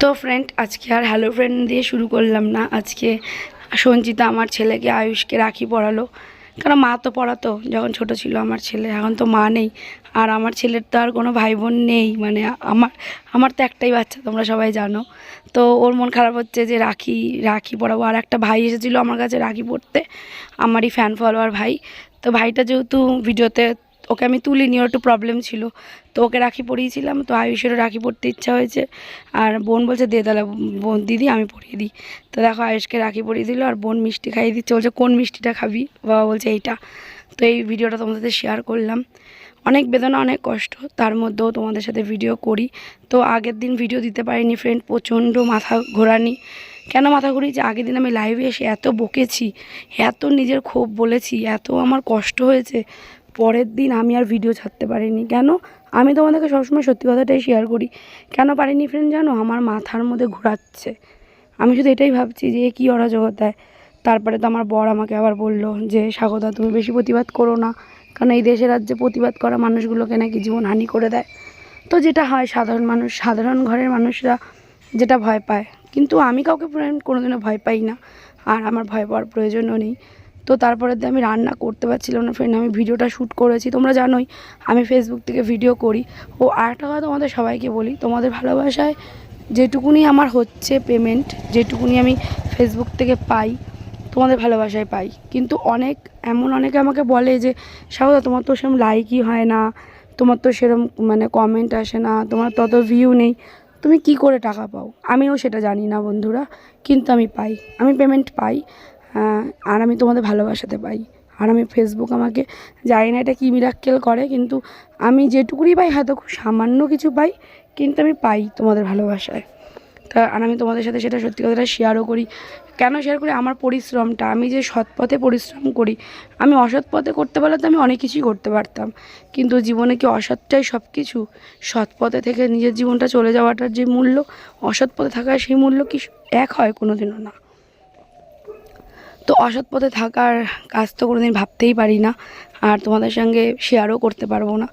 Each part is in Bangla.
তো ফ্রেন্ড আজকে আর হ্যালো ফ্রেন্ড দিয়ে শুরু করলাম না। আজকে সঞ্চিতা আমার ছেলেকে আয়ুষকে রাখি পড়ালো। কারণ মা তো পড়াতো, যখন ছোট ছিল আমার ছেলে, এখন তো মা নেই। আর আমার ছেলের তো আর কোনো ভাই বোন নেই মানে আমার আমার তো একটাই বাচ্চা, তোমরা সবাই জানো। তো ওর মন খারাপ হচ্ছে যে রাখি রাখি পড়াবো। আর একটা ভাই এসেছিল আমার কাছে রাখি পড়তে, আমারই ফ্যান ফলোয়ার ভাই। তো ভাইটা যেহেতু ভিডিওতে ওকে আমি তুলিনি, ওর একটু প্রবলেম ছিল। তো ওকে রাখি পরিয়েছিলাম, তো আয়ুষেরও রাখি পরতে ইচ্ছা হয়েছে। আর বোন বলছে, দে তাহলে, বোন, দিদি, আমি পরিয়ে দিই। তো দেখো, আয়ুষকে রাখি পরিয়ে দিল, আর বোন মিষ্টি খাইয়ে দিচ্ছে। বলছে, কোন মিষ্টিটা খাবি? বাবা বলছে, এইটা। তো এই ভিডিওটা তোমাদের সাথে শেয়ার করলাম। অনেক বেদনা, অনেক কষ্ট, তার মধ্যেও তোমাদের সাথে ভিডিও করি। তো আগের দিন ভিডিও দিতে পারিনি ফ্রেন্ড প্রচণ্ড মাথা ঘোরানি। কেন মাথা ঘুরিয়েছি আগের দিন আমি লাইভে এসে এত বকেছি, এত নিজের ক্ষোভ বলেছি, এত আমার কষ্ট হয়েছে। পরের দিন আমি আর ভিডিও ছাড়তে পারিনি। কেন? আমি তোমাদেরকে সবসময় সত্যি কথাটাই শেয়ার করি। কেন পারিনি ফ্রেন্ড জানো? আমার মাথার মধ্যে ঘোরাচ্ছে। আমি শুধু এটাই ভাবছি যে কী অরাজকতায়? তারপরে তো আমার বর আমাকে আবার বলল যে স্বাগতা তুমি বেশি প্রতিবাদ করো না। কারণ এই দেশে রাজ্যে প্রতিবাদ করা মানুষগুলোকে নাকি জীবন হানি করে দেয়। তো যেটা হয়, সাধারণ মানুষ, সাধারণ ঘরের মানুষরা যেটা ভয় পায়। কিন্তু আমি কাউকে ফ্রেন্ড কোনোদিনও ভয় পাই না। আর আমার ভয় পাওয়ার প্রয়োজনও নেই। তো তারপরে আমি রান্না করতে পারছিলাম না ফ্রেন্ড আমি ভিডিওটা শ্যুট করেছি। তোমরা জানোই, আমি ফেসবুক থেকে ভিডিও করি। ও আরেকটা কথা তোমাদের সবাইকে বলি, তোমাদের ভালোবাসায় যেটুকুনি আমার হচ্ছে পেমেন্ট যেটুকুনি আমি ফেসবুক থেকে পাই, তোমাদের ভালোবাসায় পাই। কিন্তু অনেক, এমন অনেকে আমাকে বলে যে স্বাগত তোমার তো সেরকম লাইকই হয় না, তোমার তো সেরকম মানে কমেন্ট আসে না, তোমার তত ভিউ নেই। তুমি কি করে টাকা পাও? আমিও সেটা জানি না বন্ধুরা, কিন্তু আমি পাই। আমি পেমেন্ট পাই। আর আমি তোমাদের ভালোবাসাতে পাই। আর আমি ফেসবুক আমাকে, জানি না এটা কী মিরাক্কেল করে, কিন্তু আমি যেটুকুনি পাই হয়তো খুব সামান্য কিছু পাই, কিন্তু আমি পাই তোমাদের ভালোবাসায়। তা, আর আমি তোমাদের সাথে সেটা সত্যি কথাটা শেয়ারও করি। কেন শেয়ার করি? আমার পরিশ্রমটা, আমি যে সৎ পথে পরিশ্রম করি, আমি অসৎ পথে করতে পারলে তো আমি অনেক কিছুই করতে পারতাম। কিন্তু জীবনে কি অসৎটাই সব কিছু সৎ পথে থেকে নিজের জীবনটা চলে যাওয়াটার যে মূল্য, অসৎ পথে থাকার সেই মূল্য কি এক হয় কোনোদিনও না। তো অসৎ পথে থাকার কাজ তো কোনোদিন ভাবতেই পারি না, আর তোমাদের সঙ্গে শেয়ারও করতে পারব না।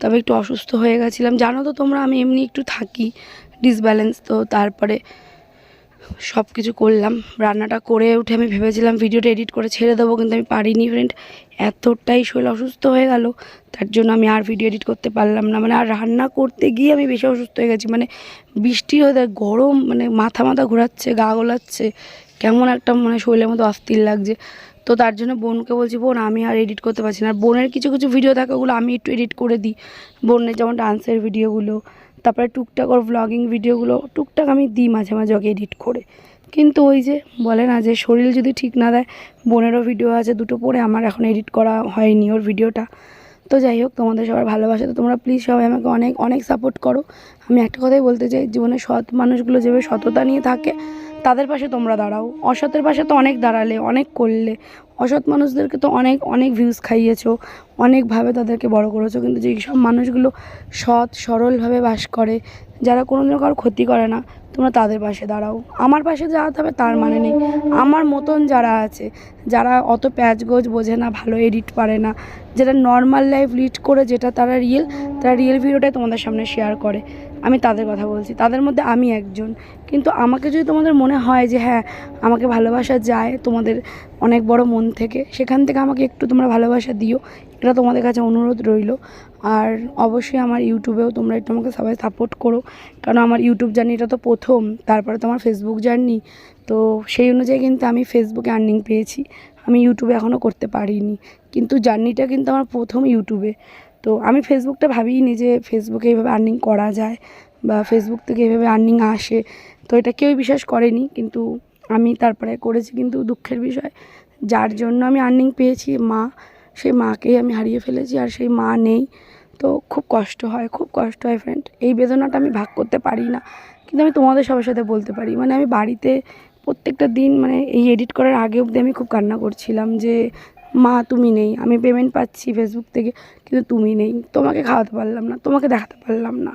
তবে একটু অসুস্থ হয়ে গেছিলাম। জানো তো তোমরা, আমি এমনি একটু থাকি ডিসব্যালেন্স তো তারপরে সব কিছু করলাম। রান্নাটা করে উঠে আমি ভেবেছিলাম ভিডিওটা এডিট করে ছেড়ে দেবো, কিন্তু আমি পারিনি ফ্রেন্ড এতটাই শরীর অসুস্থ হয়ে গেল, তার জন্য আমি আর ভিডিও এডিট করতে পারলাম না। মানে আর রান্না করতে গিয়ে আমি বেশি অসুস্থ হয়ে গেছি। মানে বৃষ্টি হয়ে গরম মানে মাথা মাথা ঘোরাচ্ছে, গা গোলাচ্ছে। কেমন একটা মানে শরীরের মতো অস্থির লাগছে। তো তার জন্য বোনকে বলছি, বোন, আমি আর এডিট করতে পারছি না। আর বোনের কিছু কিছু ভিডিও থাকে, ওগুলো আমি একটু এডিট করে দিই। বোনের যেমন ডান্সের ভিডিওগুলো তারপরে টুকটাক ওর ব্লগিং ভিডিওগুলো টুকটাক আমি দিই মাঝে মাঝে ওকে এডিট করে। কিন্তু ওই যে বলে না যে শরীর যদি ঠিক না দেয়, বোনেরও ভিডিও আছে, দুটো পরে আমার এখন এডিট করা হয়নি ওর ভিডিওটা তো যাই হোক, তোমাদের সবার ভালোবাসা, তো তোমরা প্লিজ সবাই আমাকে অনেক অনেক সাপোর্ট করো। আমি একটা কথাই বলতে চাই, জীবনে সৎ মানুষগুলো যেভাবে সততা নিয়ে থাকে তাদের পাশে তোমরা দাঁড়াও। অসতের পাশে তো অনেক দাঁড়ালে, অনেক করলে। অসৎ মানুষদেরকে তো অনেক অনেক ভিউজ খাইয়েছো। অনেকভাবে তাদেরকে বড় করেছ। কিন্তু যেই সব মানুষগুলো সৎ, সরলভাবে বাস করে, যারা কোনো দিনও কারোর ক্ষতি করে না, তোমরা তাদের পাশে দাঁড়াও। আমার পাশে দাঁড়াতে হবে, তার মানে নেই। আমার মতন যারা আছে, যারা অত প্যাচগোজ বোঝে না, ভালো এডিট পারে না যেটা নর্মাল লাইফ লিড করে, যেটা তারা রিয়েল তারা রিয়েল ভিডিওটাই তোমাদের সামনে শেয়ার করে। আমি তাদের কথা বলছি, তাদের মধ্যে আমি একজন। কিন্তু আমাকে যদি তোমাদের মনে হয় যে হ্যাঁ আমাকে ভালোবাসা যায় তোমাদের অনেক বড় মন থেকে, সেখান থেকে আমাকে একটু তোমরা ভালোবাসা দিও এটা তোমাদের কাছে অনুরোধ রইল। আর অবশ্যই আমার ইউটিউবেও তোমরা একটু আমাকে সবাই সাপোর্ট করো। কারণ আমার ইউটিউব জার্নিটা তো প্রথম, তারপরে তো আমার ফেসবুক জার্নি। তো সেই অনুযায়ী কিন্তু আমি ফেসবুকে আর্নিং পেয়েছি। আমি ইউটিউবে এখনও করতে পারিনি। কিন্তু জার্নিটা কিন্তু আমার প্রথম ইউটিউবে। তো আমি ফেসবুকটা ভাবিনি যে ফেসবুকে এইভাবে আর্নিং করা যায় বা ফেসবুক থেকে এইভাবে আর্নিং আসে। তো এটা কেউই বিশ্বাস করেনি। কিন্তু আমি তারপরে করেছি কিন্তু দুঃখের বিষয়। যার জন্য আমি আর্নিং পেয়েছি, মা। সেই মাকেই আমি হারিয়ে ফেলেছি আর সেই মা নেই। তো খুব কষ্ট হয়, খুব কষ্ট হয় ফ্রেন্ড এই বেদনাটা আমি ভাগ করতে পারি না। কিন্তু আমি তোমাদের সবার সাথে বলতে পারি। মানে আমি বাড়িতে প্রত্যেকটা দিন মানে এই এডিট করার আগে অবধি আমি খুব কান্না করছিলাম যে, মা, তুমি নেই। আমি পেমেন্ট পাচ্ছি ফেসবুক থেকে, কিন্তু তুমি নেই। তোমাকে খাওয়াতে পারলাম না, তোমাকে দেখাতে পারলাম না।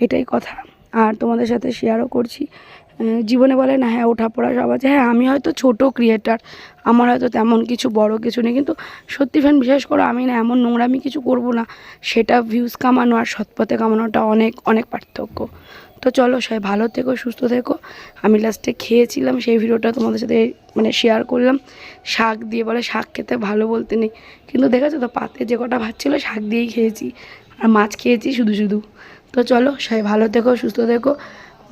এটাই কথা। আর তোমাদের সাথে শেয়ারও করছি। জীবনে বলে, না হ্যাঁ ওঠাপড়া সব আছে। হ্যাঁ আমি হয়তো ছোট ক্রিয়েটার আমার হয়তো তেমন কিছু বড় কিছু নেই, কিন্তু সত্যি ফ্যান বিশ্বাস করো আমি না, এমন নোংরামি কিছু করব না, সেটা ভিউজ কামানো আর সৎপথে কামানোটা অনেক অনেক পার্থক্য। তো চলো, সবাই ভালো থেকো, সুস্থ থেকো। আমি লাস্টে খেয়েছিলাম, সেই ভিডিওটা তোমাদের সাথে মানে শেয়ার করলাম। শাক দিয়ে বলে, শাক খেতে ভালো বলতে নেই। কিন্তু দেখেছ তো, পাতে যে কটা ভাত ছিল, শাক দিয়েই খেয়েছি। আর মাছ খেয়েছি শুধু শুধু। তো চলো, সবাই ভালো থেকো, সুস্থ থেকো।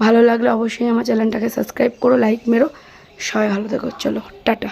ভালো লাগলে অবশ্যই আমার চ্যানেলটাকে সাবস্ক্রাইব করো লাইক মেরো। সবাই ভালো থেকো। চলো টাটা।